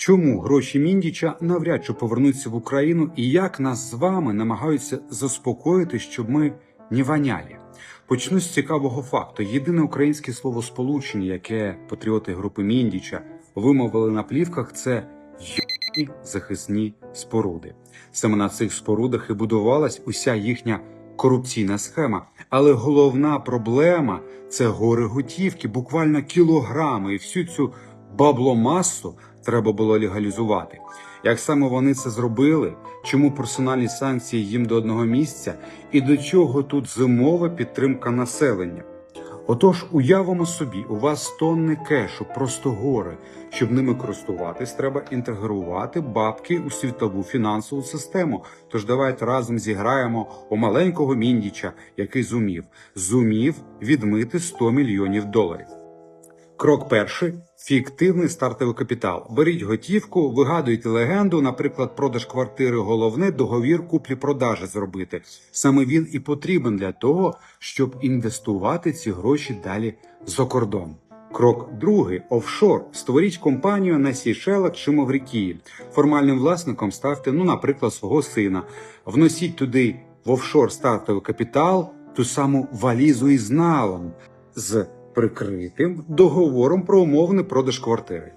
Чому гроші Міндіча навряд чи повернуться в Україну і як нас з вами намагаються заспокоїти, щоб ми не ваняли? Почну з цікавого факту. Єдине українське словосполучення, яке патріоти групи Міндіча вимовили на плівках, це «йобані захисні споруди. Саме на цих спорудах і будувалась уся їхня корупційна схема. Але головна проблема це гори готівки, буквально кілограми, і всю цю бабломасу треба було легалізувати. Як саме вони це зробили? Чому персональні санкції їм до одного місця? І до чого тут зимова підтримка населення? Отож, уявимо собі, у вас тонни кешу, просто гори. Щоб ними користуватись, треба інтегрувати бабки у світову фінансову систему. Тож давайте разом зіграємо у маленького міндіча, який зумів. Зумів відмити 100 мільйонів доларів. Крок перший фіктивний стартовий капітал. Беріть готівку, вигадуйте легенду, наприклад, продаж квартири головне, договір куплі-продажі зробити. Саме він і потрібен для того, щоб інвестувати ці гроші далі за кордон. Крок другий офшор. Створіть компанію на Сійшелах чи Маврикії. Формальним власником ставте, ну, наприклад, свого сина. Вносіть туди в офшор стартовий капітал ту саму валізу із налом з прикритим договором про умовний продаж квартири.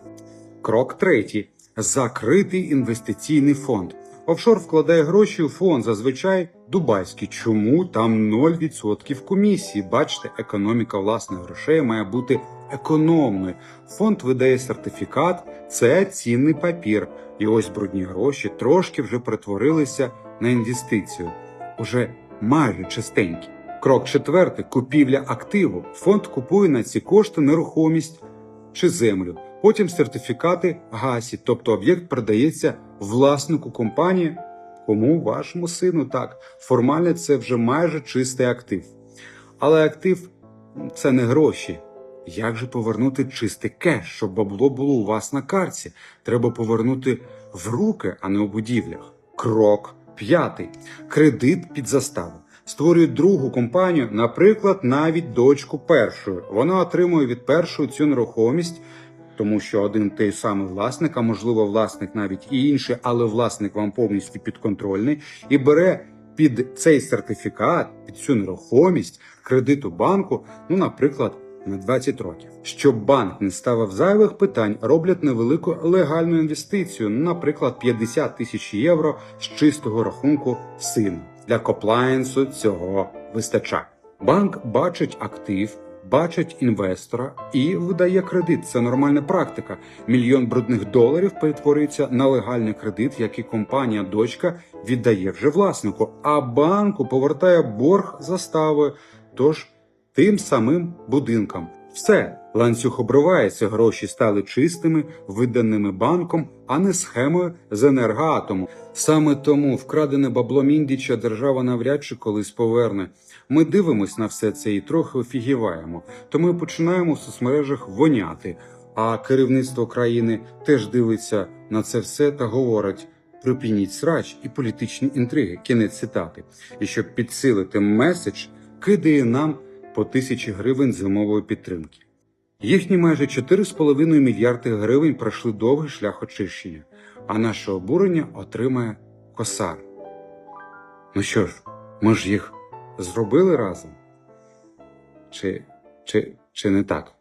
Крок третій закритий інвестиційний фонд. Офшор вкладає гроші у фонд, зазвичай дубайський. Чому там 0% комісії? Бачите, економіка власних грошей має бути економною. Фонд видає сертифікат, це цінний папір. І ось брудні гроші трошки вже перетворилися на інвестицію. Уже майже чистенькі. Крок четвертий купівля активу. Фонд купує на ці кошти нерухомість чи землю. Потім сертифікати гасі, тобто об'єкт продається власнику компанії, кому вашому сину так. Формально це вже майже чистий актив. Але актив це не гроші. Як же повернути чистий кеш, щоб бабло було у вас на карті? Треба повернути в руки, а не у будівлях. Крок п'ятий. Кредит під заставу. Створюють другу компанію, наприклад, навіть дочку першої. Вона отримує від першої цю нерухомість, тому що один той самий власник, а можливо, власник навіть і інший, але власник вам повністю підконтрольний, і бере під цей сертифікат, під цю нерухомість кредиту банку, ну, наприклад, на 20 років. Щоб банк не ставив зайвих питань, роблять невелику легальну інвестицію, наприклад, 50 тисяч євро з чистого рахунку сина. Для коплаєнсу цього вистачає. Банк бачить актив, бачить інвестора і видає кредит. Це нормальна практика. Мільйон брудних доларів перетворюється на легальний кредит, який компанія дочка віддає вже власнику, а банку повертає борг заставою. Тож тим самим будинкам. Все, ланцюг обривається, гроші стали чистими, виданими банком, а не схемою з енергоатому. Саме тому вкрадене бабло Міндіча держава навряд чи колись поверне. Ми дивимось на все це і трохи офігіваємо. То ми починаємо в соцмережах воняти. А керівництво країни теж дивиться на це все та говорить. Припиніть срач і політичні інтриги. Кінець цитати. І щоб підсилити меседж, кидає нам по тисячі гривень зимової підтримки. Їхні майже 4,5 мільярди гривень пройшли довгий шлях очищення, а наше обурення отримає косар. Ну що ж, ми ж їх зробили разом? Чи, чи, чи не так?